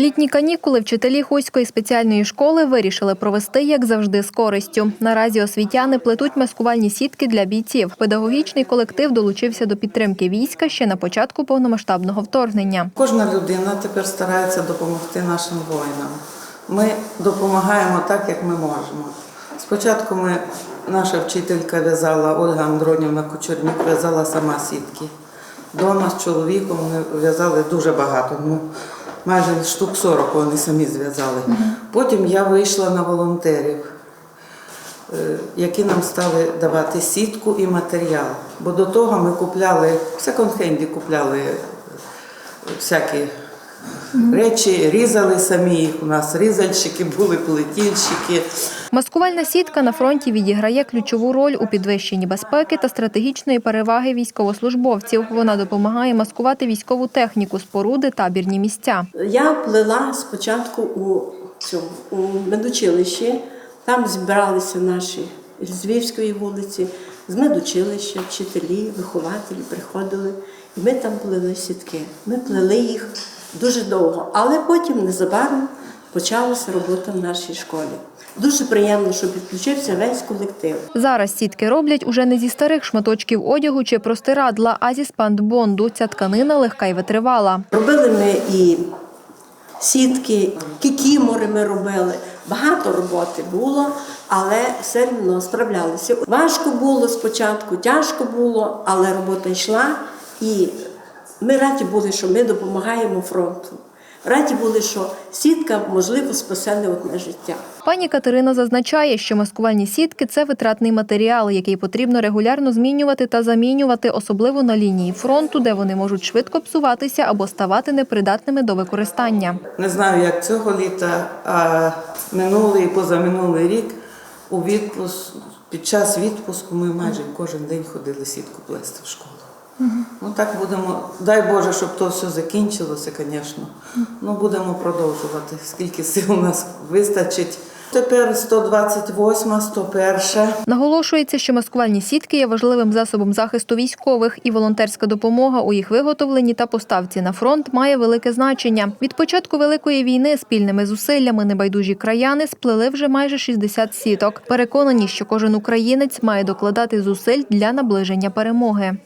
Літні канікули вчителі Хуської спеціальної школи вирішили провести, як завжди, з користю. Наразі освітяни плетуть маскувальні сітки для бійців. Педагогічний колектив долучився до підтримки війська ще на початку повномасштабного вторгнення. Кожна людина тепер старається допомогти нашим воїнам. Ми допомагаємо так, як ми можемо. Спочатку ми, наша вчителька в'язала, Ольга Андронівна Кучернюк в'язала сама сітки. Дома з чоловіком ми в'язали дуже багато. Ну, майже штук 40 вони самі зв'язали. Потім я вийшла на волонтерів, е, які нам стали давати сітку і матеріал. Бо до того ми купляли, в секонд-хенді купляли е, всякі речі, різали самі їх. У нас різальщики були, плетільщики. Маскувальна сітка на фронті відіграє ключову роль у підвищенні безпеки та стратегічної переваги військовослужбовців. Вона допомагає маскувати військову техніку, споруди, табірні місця. Я плела спочатку у цьому у медучилищі. Там зібралися наші з Львівської вулиці, з медучилища, вчителі, вихователі приходили. І ми там плели сітки. Ми плели їх дуже довго, але потім незабаром почалася робота в нашій школі. Дуже приємно, що підключився весь колектив. Зараз сітки роблять уже не зі старих шматочків одягу чи простирадла, а зі спандбонду. Ця тканина легка й витривала. Робили ми і сітки, кікімори ми робили. Багато роботи було, але все одно справлялися. Важко було спочатку, тяжко було, але робота йшла. І ми раді були, що ми допомагаємо фронту. Раді були, що сітка, можливо, спасе не одне життя. Пані Катерина зазначає, що маскувальні сітки це витратний матеріал, який потрібно регулярно змінювати та замінювати, особливо на лінії фронту, де вони можуть швидко псуватися або ставати непридатними до використання. Не знаю, як цього літа, а минулий і позаминулий рік у відпуск, під час відпуску ми майже кожен день ходили сітку плести в школу. Ну так будемо. Дай Боже, щоб то все закінчилося, звісно. Ну будемо продовжувати, скільки сил у нас вистачить. Тепер 128, 101. Наголошується, що маскувальні сітки є важливим засобом захисту військових, і волонтерська допомога у їх виготовленні та поставці на фронт має велике значення. Від початку великої війни спільними зусиллями небайдужі краяни сплели вже майже 60 сіток. Переконані, що кожен українець має докладати зусиль для наближення перемоги.